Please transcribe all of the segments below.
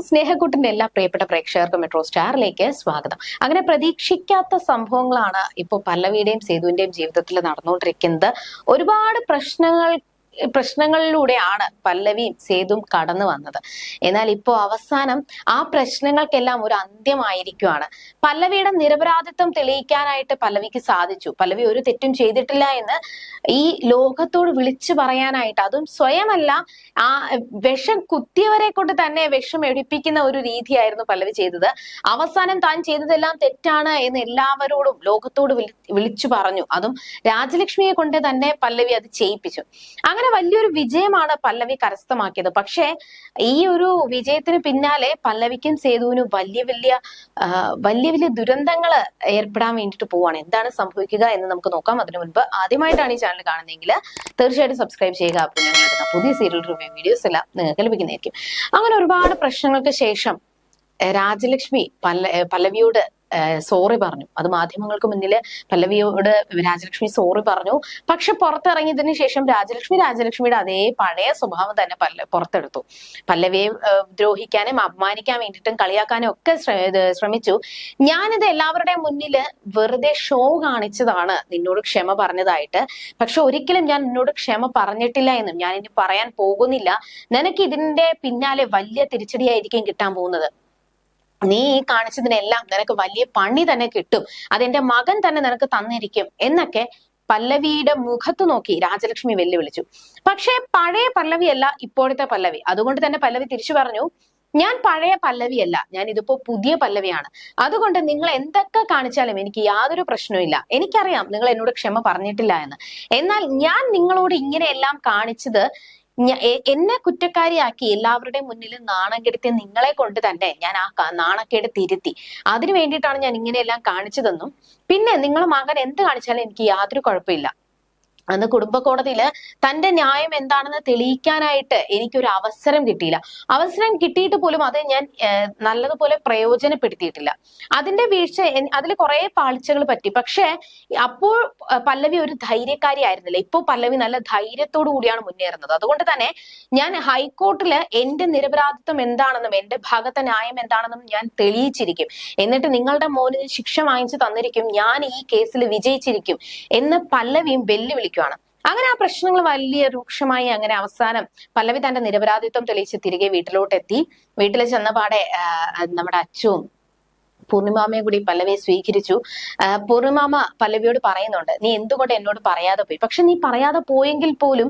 സ്നേഹക്കൂട്ടിന്റെ എല്ലാ പ്രിയപ്പെട്ട പ്രേക്ഷകർക്കും മെട്രോ സ്റ്റാറിലേക്ക് സ്വാഗതം. അങ്ങനെ പ്രതീക്ഷിക്കാത്ത സംഭവങ്ങളാണ് ഇപ്പോൾ പല്ലവിയുടെയും സേതുവിന്റെയും ജീവിതത്തിൽ നടന്നുകൊണ്ടിരിക്കുന്നത്. ഒരുപാട് പ്രശ്നങ്ങൾ പ്രശ്നങ്ങളിലൂടെയാണ് പല്ലവിയും സേതും കടന്നു വന്നത്. എന്നാൽ ഇപ്പോൾ അവസാനം ആ പ്രശ്നങ്ങൾക്കെല്ലാം ഒരു അന്ത്യമായിരിക്കുവാണ്. പല്ലവിയുടെ നിരപരാധിത്വം തെളിയിക്കാനായിട്ട് പല്ലവിക്ക് സാധിച്ചു. പല്ലവി ഒരു തെറ്റും ചെയ്തിട്ടില്ല എന്ന് ഈ ലോകത്തോട് വിളിച്ചു പറയാനായിട്ട് അതും സ്വയമല്ല ആ വിഷം കുത്തിയവരെ കൊണ്ട് തന്നെ വിഷം എടുപ്പിക്കുന്ന ഒരു രീതിയായിരുന്നു പല്ലവി ചെയ്തത്. അവസാനം താൻ ചെയ്തതെല്ലാം തെറ്റാണ് എന്ന് എല്ലാവരോടും ലോകത്തോട് വിളിച്ചു പറഞ്ഞു. അതും രാജലക്ഷ്മിയെ കൊണ്ട് തന്നെ പല്ലവി അത് ചെയ്യിപ്പിച്ചു. അങ്ങനെ വലിയൊരു വിജയമാണ് പല്ലവി കരസ്ഥമാക്കിയത്. പക്ഷേ ഈ ഒരു വിജയത്തിന് പിന്നാലെ പല്ലവിക്കും സേതുവിനും വലിയ വലിയ വലിയ വലിയ ദുരന്തങ്ങൾ ഏർപ്പെടാൻ വേണ്ടിയിട്ട് പോവാണ്. എന്താണ് സംഭവിക്കുക എന്ന് നമുക്ക് നോക്കാം. അതിനു മുൻപ് ആദ്യമായിട്ടാണ് ഈ ചാനൽ കാണുന്നതെങ്കിൽ തീർച്ചയായിട്ടും സബ്സ്ക്രൈബ് ചെയ്യുക. അപ്പോൾ ഞങ്ങൾ ഇടുന്ന പുതിയ സീരിയൽ റിവ്യൂ വീഡിയോസ് എല്ലാം നിങ്ങൾക്ക് ലഭിക്കുന്നതായിരിക്കും. അങ്ങനെ ഒരുപാട് പ്രശ്നങ്ങൾക്ക് ശേഷം രാജലക്ഷ്മി പല്ല പല്ലവിയോട് സോറി പറഞ്ഞു. അത് മാധ്യമങ്ങൾക്ക് മുന്നിൽ പല്ലവിയോട് രാജലക്ഷ്മി സോറി പറഞ്ഞു. പക്ഷെ പുറത്തിറങ്ങിയതിനു ശേഷം രാജലക്ഷ്മി രാജലക്ഷ്മിയുടെ അതേ പഴയ സ്വഭാവം തന്നെ പല്ല പുറത്തെടുത്തു. പല്ലവിയെ ദ്രോഹിക്കാനും അപമാനിക്കാൻ വേണ്ടിയിട്ടും കളിയാക്കാനും ഒക്കെ ശ്രമിച്ചു. ഞാനിത് എല്ലാവരുടെയും മുന്നിൽ വെറുതെ ഷോ കാണിച്ചതാണ് നിന്നോട് ക്ഷമ പറഞ്ഞതായിട്ട്. പക്ഷെ ഒരിക്കലും ഞാൻ നിന്നോട് ക്ഷമ പറഞ്ഞിട്ടില്ല എന്നും ഞാൻ ഇനി പറയാൻ പോകുന്നില്ല. നിനക്ക് ഇതിന്റെ പിന്നാലെ വലിയ തിരിച്ചടിയായിരിക്കും കിട്ടാൻ പോകുന്നത്. നീ ഈ കാണിച്ചതിനെല്ലാം നിനക്ക് വലിയ പണി തന്നെ കിട്ടും. അതെന്റെ മകൻ തന്നെ നിനക്ക് തന്നിരിക്കും എന്നൊക്കെ പല്ലവിയുടെ മുഖത്ത് നോക്കി രാജലക്ഷ്മി വെല്ലുവിളിച്ചു. പക്ഷേ പഴയ പല്ലവിയല്ല ഇപ്പോഴത്തെ പല്ലവി. അതുകൊണ്ട് തന്നെ പല്ലവി തിരിച്ചു പറഞ്ഞു ഞാൻ പഴയ പല്ലവിയല്ല. ഞാൻ ഇതിപ്പോ പുതിയ പല്ലവിയാണ്. അതുകൊണ്ട് നിങ്ങൾ എന്തൊക്കെ കാണിച്ചാലും എനിക്ക് യാതൊരു പ്രശ്നവുമില്ല എനിക്കറിയാം നിങ്ങൾ എന്നോട് ക്ഷമ പറഞ്ഞിട്ടില്ല എന്ന്. എന്നാൽ ഞാൻ നിങ്ങളോട് ഇങ്ങനെയെല്ലാം കാണിച്ചത് എന്നെ കുറ്റക്കാരിയാക്കി എല്ലാവരുടെയും മുന്നിൽ നാണം കെടുത്തി നിങ്ങളെ കൊണ്ട് തന്നെ ഞാൻ ആ നാണക്കേട് തിരുത്തി. അതിനു വേണ്ടിയിട്ടാണ് ഞാൻ ഇങ്ങനെയെല്ലാം കാണിച്ചതെന്നും പിന്നെ നിങ്ങളെ മകൻ എന്ത് കാണിച്ചാലും എനിക്ക് യാതൊരു കുഴപ്പമില്ല. അന്ന് കുടുംബ തന്റെ ന്യായം എന്താണെന്ന് തെളിയിക്കാനായിട്ട് എനിക്കൊരു അവസരം കിട്ടിയില്ല. അവസരം കിട്ടിയിട്ട് പോലും അത് ഞാൻ നല്ലതുപോലെ പ്രയോജനപ്പെടുത്തിയിട്ടില്ല. അതിന്റെ വീഴ്ച അതിൽ കുറെ പാളിച്ചകൾ പറ്റി. പക്ഷേ അപ്പോൾ പല്ലവി ഒരു ധൈര്യക്കാരി ആയിരുന്നില്ല. ഇപ്പോൾ പല്ലവി നല്ല ധൈര്യത്തോടു കൂടിയാണ് മുന്നേറുന്നത്. അതുകൊണ്ട് തന്നെ ഞാൻ ഹൈക്കോർട്ടിൽ എന്റെ നിരപരാധിത്വം എന്താണെന്നും എന്റെ ഭാഗത്തെ ന്യായം എന്താണെന്നും ഞാൻ തെളിയിച്ചിരിക്കും. എന്നിട്ട് നിങ്ങളുടെ മോനിന് ശിക്ഷ വാങ്ങിച്ചു തന്നിരിക്കും. ഞാൻ ഈ കേസിൽ വിജയിച്ചിരിക്കും. എന്ന് പല്ലവിയും വെല്ലുവിളിക്കുവാണ് അങ്ങനെ ആ പ്രശ്നങ്ങൾ വലിയ രൂക്ഷമായി അങ്ങനെ അവസാനം പല്ലവി തന്റെ നിരപരാധിത്വം തെളിയിച്ച് തിരികെ വീട്ടിലോട്ട് എത്തി വീട്ടിൽ ചെന്നപാടെ നമ്മുടെ അച്ചുവും പൂർണിമാമയെ കൂടി പല്ലവിയെ സ്വീകരിച്ചു. പൂർണിമാമ പല്ലവിയോട് പറയുന്നുണ്ട് നീ എന്തുകൊണ്ട് എന്നോട് പറയാതെ പോയി? പക്ഷെ നീ പറയാതെ പോയെങ്കിൽ പോലും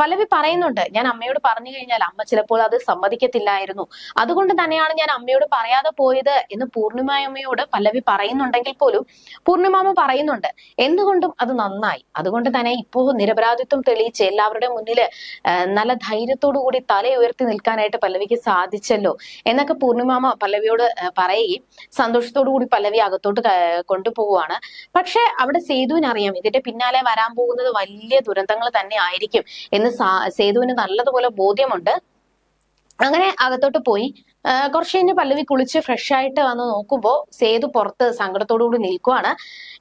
പല്ലവി പറയുന്നുണ്ട് ഞാൻ അമ്മയോട് പറഞ്ഞു കഴിഞ്ഞാൽ അമ്മ ചിലപ്പോൾ അത് സമ്മതിക്കത്തില്ലായിരുന്നു. അതുകൊണ്ട് തന്നെയാണ് ഞാൻ അമ്മയോട് പറയാതെ പോയത് എന്ന് പൂർണിമായമ്മയോട് പല്ലവി പറയുന്നുണ്ടെങ്കിൽ പോലും പൂർണിമാമ പറയുന്നുണ്ട് എന്തുകൊണ്ടും അത് നന്നായി. അതുകൊണ്ട് തന്നെ ഇപ്പോ നിരപരാധിത്വം തെളിയിച്ച് എല്ലാവരുടെ മുന്നിൽ നല്ല ധൈര്യത്തോടു കൂടി തല ഉയർത്തി നിൽക്കാനായിട്ട് പല്ലവിക്ക് സാധിച്ചല്ലോ എന്നൊക്കെ പൂർണിമാമ പല്ലവിയോട് പറയുകയും സന്തോഷത്തോടു കൂടി പല്ലവി അകത്തോട്ട് കൊണ്ടുപോവുകയാണ് പക്ഷെ അവിടെ സേതുവിന് അറിയാം ഇതിന്റെ പിന്നാലെ വരാൻ പോകുന്നത് വലിയ ദുരന്തങ്ങൾ തന്നെ ആയിരിക്കും എന്ന് സേതുവിന് നല്ലതുപോലെ ബോധ്യമുണ്ട്. അങ്ങനെ അകത്തോട്ട് പോയി. കുറച്ച് കഴിഞ്ഞ് പല്ലവി കുളിച്ച് ഫ്രഷ് ആയിട്ട് വന്ന് നോക്കുമ്പോൾ സേതു പുറത്ത് സങ്കടത്തോടു കൂടി നിൽക്കുവാണ്.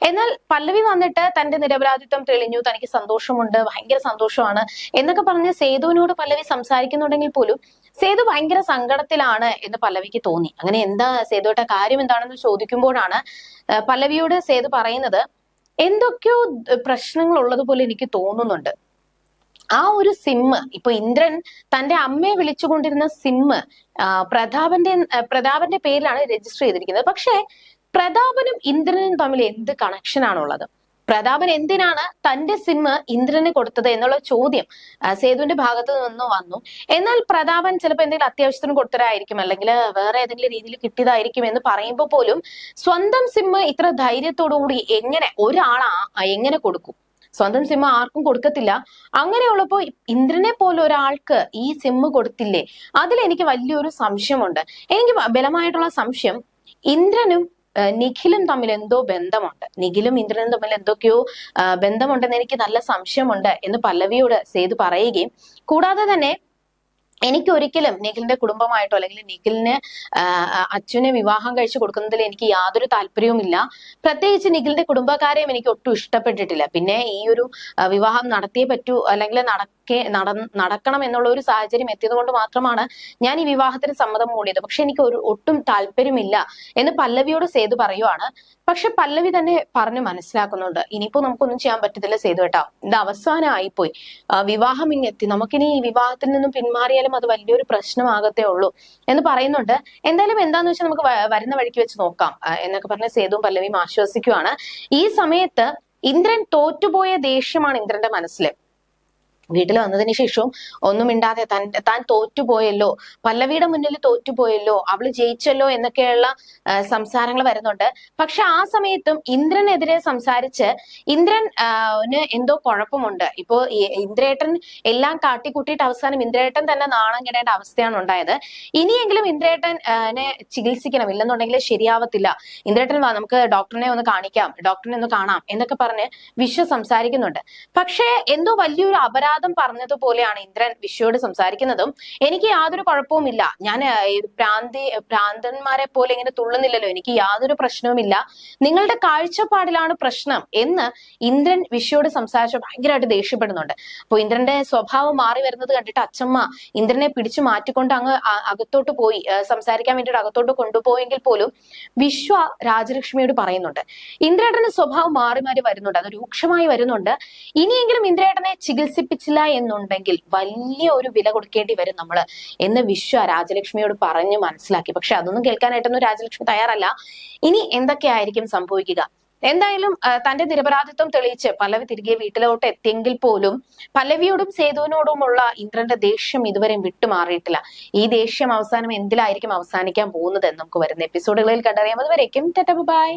എന്നാൽ പല്ലവി വന്നിട്ട് തന്റെ നിരപരാധിത്വം തെളിഞ്ഞു തനിക്ക് സന്തോഷമുണ്ട് ഭയങ്കര സന്തോഷമാണ് എന്നൊക്കെ പറഞ്ഞ് സേതുവിനോട് പല്ലവി സംസാരിക്കുന്നുണ്ടെങ്കിൽ പോലും സേതു ഭയങ്കര സങ്കടത്തിലാണ് എന്ന് പല്ലവിക്ക് തോന്നി. അങ്ങനെ എന്താ സേതുയുടെ കാര്യം എന്താണെന്ന് ചോദിക്കുമ്പോഴാണ് പല്ലവിയോട് സേതു പറയുന്നത് എന്തൊക്കെയോ പ്രശ്നങ്ങൾ ഉള്ളതുപോലെ എനിക്ക് തോന്നുന്നുണ്ട്. ആ ഒരു സിമ്മ് ഇപ്പൊ ഇന്ദ്രൻ തന്റെ അമ്മയെ വിളിച്ചുകൊണ്ടിരുന്ന സിമ്മ് പ്രതാപന്റെ പ്രതാപന്റെ പേരിലാണ് രജിസ്റ്റർ ചെയ്തിരിക്കുന്നത്. പക്ഷേ പ്രതാപനും ഇന്ദ്രനും തമ്മിൽ എന്ത് കണക്ഷൻ ആണുള്ളത്? പ്രതാപൻ എന്തിനാണ് തന്റെ സിനിമ ഇന്ദ്രന് കൊടുത്തത് എന്നുള്ള ചോദ്യം സേതുവിന്റെ ഭാഗത്ത് നിന്ന് വന്നു. എന്നാൽ പ്രതാപൻ ചിലപ്പോൾ എന്തെങ്കിലും അത്യാവശ്യത്തിന് കൊടുത്തതായിരിക്കും അല്ലെങ്കിൽ വേറെ ഏതെങ്കിലും രീതിയിൽ കിട്ടിയതായിരിക്കും എന്ന് പറയുമ്പോൾ പോലും സ്വന്തം സിനിമ ഇത്ര ധൈര്യത്തോടു കൂടി എങ്ങനെ ഒരാളാ എങ്ങനെ കൊടുക്കും? സ്വന്തം സിം ആർക്കും കൊടുക്കത്തില്ല. അങ്ങനെയുള്ളപ്പോ ഇന്ദ്രനെ പോലെ ഒരാൾക്ക് ഈ സിം കൊടുത്തില്ലേ? അതിൽ എനിക്ക് വലിയൊരു സംശയമുണ്ട്. എനിക്ക് ബലമായിട്ടുള്ള സംശയം ഇന്ദ്രനും നിഖിലും തമ്മിൽ എന്തോ ബന്ധമുണ്ട്. നിഖിലും ഇന്ദ്രനും തമ്മിൽ എന്തൊക്കെയോ ബന്ധമുണ്ടെന്ന് എനിക്ക് നല്ല സംശയമുണ്ട് എന്ന് പല്ലവിയോട് സേതു പറയുകയും കൂടാതെ തന്നെ എനിക്ക് ഒരിക്കലും നിഖിലിന്റെ കുടുംബമായിട്ടോ അല്ലെങ്കിൽ നിഖിലിന് അച്ഛനെ വിവാഹം കഴിച്ചു കൊടുക്കുന്നതിൽ എനിക്ക് യാതൊരു താല്പര്യവുമില്ല. പ്രത്യേകിച്ച് നിഖിലിന്റെ കുടുംബക്കാരെയും എനിക്ക് ഒട്ടും ഇഷ്ടപ്പെട്ടിട്ടില്ല. പിന്നെ ഈ ഒരു വിവാഹം നടത്തിയേ പറ്റൂ അല്ലെങ്കിൽ നട നടക്കേ നട നടക്കണം എന്നുള്ള ഒരു സാഹചര്യം എത്തിയത് കൊണ്ട് മാത്രമാണ് ഞാൻ ഈ വിവാഹത്തിന് സമ്മതം മൂടിയത്. പക്ഷെ എനിക്ക് ഒരു ഒട്ടും താല്പര്യമില്ല എന്ന് പല്ലവിയോട് സേതു പറയുവാണ്. പക്ഷെ പല്ലവി തന്നെ പറഞ്ഞു മനസ്സിലാക്കുന്നുണ്ട്. ഇനിയിപ്പോ നമുക്കൊന്നും ചെയ്യാൻ പറ്റത്തില്ല സേതു കേട്ടോ. ഇത് അവസാനമായിപ്പോയി. വിവാഹം വിവാഹം ഇങ്ങെത്തി നമുക്കിനി ഈ വിവാഹത്തിൽ നിന്നും പിന്മാറിയാലും അത് വലിയൊരു പ്രശ്നമാകത്തേ ഉള്ളൂ എന്ന് പറയുന്നുണ്ട്. എന്തായാലും എന്താന്ന് വെച്ചാൽ നമുക്ക് വരുന്ന വഴിക്ക് വെച്ച് നോക്കാം എന്നൊക്കെ പറഞ്ഞ സേതുവും പല്ലവിയും ആശ്വസിക്കുവാണ്. ഈ സമയത്ത് ഇന്ദ്രൻ തോറ്റുപോയ ദേഷ്യമാണ് ഇന്ദ്രന്റെ മനസ്സിൽ വീട്ടിൽ വന്നതിന് ശേഷവും ഒന്നും മിണ്ടാതെ താൻ താൻ തോറ്റുപോയല്ലോ പല്ലവിയുടെ മുന്നിൽ തോറ്റുപോയല്ലോ അവൾ ജയിച്ചല്ലോ എന്നൊക്കെയുള്ള സംസാരങ്ങൾ വരുന്നുണ്ട്. പക്ഷെ ആ സമയത്തും ഇന്ദ്രനെതിരെ സംസാരിച്ച് ഇന്ദ്രൻ എന്തോ കുഴപ്പമുണ്ട്. ഇപ്പോ ഇന്ദ്രേട്ടൻ എല്ലാം കാട്ടിക്കൂട്ടിയിട്ട് അവസാനം ഇന്ദ്രേട്ടൻ തന്നെ നാണം കിടേണ്ട അവസ്ഥയാണ് ഉണ്ടായത്. ഇനിയെങ്കിലും ഇന്ദ്രേട്ടനെ ചികിത്സിക്കണം. ഇല്ലെന്നുണ്ടെങ്കിൽ ശരിയാവത്തില്ല. ഇന്ദ്രേട്ടൻ നമുക്ക് ഡോക്ടറിനെ ഒന്ന് കാണിക്കാം. ഡോക്ടറിനെ ഒന്ന് കാണാം എന്നൊക്കെ പറഞ്ഞ് വിശ്വ സംസാരിക്കുന്നുണ്ട്. പക്ഷേ എന്തോ വലിയൊരു അപരാധം പറഞ്ഞതുപോലെയാണ് ഇന്ദ്രൻ വിശ്വയോട് സംസാരിക്കുന്നതും. എനിക്ക് യാതൊരു കുഴപ്പവുമില്ല. ഞാൻ പ്രാന്തി പ്രാന്തന്മാരെ പോലെ ഇങ്ങനെ തുള്ളുന്നില്ലല്ലോ. എനിക്ക് യാതൊരു പ്രശ്നവുമില്ല. നിങ്ങളുടെ കാഴ്ചപ്പാടിലാണ് പ്രശ്നം എന്ന് ഇന്ദ്രൻ വിശ്വയോട് സംസാരിച്ച് ഭയങ്കരമായിട്ട് ദേഷ്യപ്പെടുന്നുണ്ട്. അപ്പൊ ഇന്ദ്രന്റെ സ്വഭാവം മാറി വരുന്നത് കണ്ടിട്ട് അച്ഛമ്മ ഇന്ദ്രനെ പിടിച്ചു മാറ്റിക്കൊണ്ട് അങ്ങ് അകത്തോട്ട് പോയി. സംസാരിക്കാൻ വേണ്ടിയിട്ട് അകത്തോട്ട് കൊണ്ടുപോയെങ്കിൽ പോലും വിശ്വ രാജലക്ഷ്മിയോട് പറയുന്നുണ്ട്. ഇന്ദ്രേട്ടന്റെ സ്വഭാവം മാറി മാറി വരുന്നുണ്ട്. അത് രൂക്ഷമായി വരുന്നുണ്ട്. ഇനിയെങ്കിലും ഇന്ദ്രേട്ടനെ ചികിത്സിപ്പിച്ചില്ല എന്നുണ്ടെങ്കിൽ വലിയ ഒരു വില കൊടുക്കേണ്ടി വരും നമ്മൾ എന്ന് വിശ്വ രാജലക്ഷ്മിയോട് പറഞ്ഞു മനസ്സിലാക്കി. പക്ഷെ അതൊന്നും കേൾക്കാനായിട്ടൊന്നും രാജലക്ഷ്മി തയ്യാറല്ല. ഇനി എന്തൊക്കെയായിരിക്കും സംഭവിക്കുക? എന്തായാലും തന്റെ നിരപരാധിത്വം തെളിയിച്ച് പല്ലവി തിരികെ വീട്ടിലോട്ട് എത്തിയെങ്കിൽ പോലും പല്ലവിയോടും സേതുവിനോടുമുള്ള ഇന്ദ്രന്റെ ദേഷ്യം ഇതുവരെ വിട്ടുമാറിയിട്ടില്ല ഈ ദേഷ്യം അവസാനം എന്തിലായിരിക്കും അവസാനിക്കാൻ പോകുന്നത് നമുക്ക് വരുന്ന എപ്പിസോഡുകളിൽ കണ്ടറിയാം. അതുവരേക്കും ബൈ.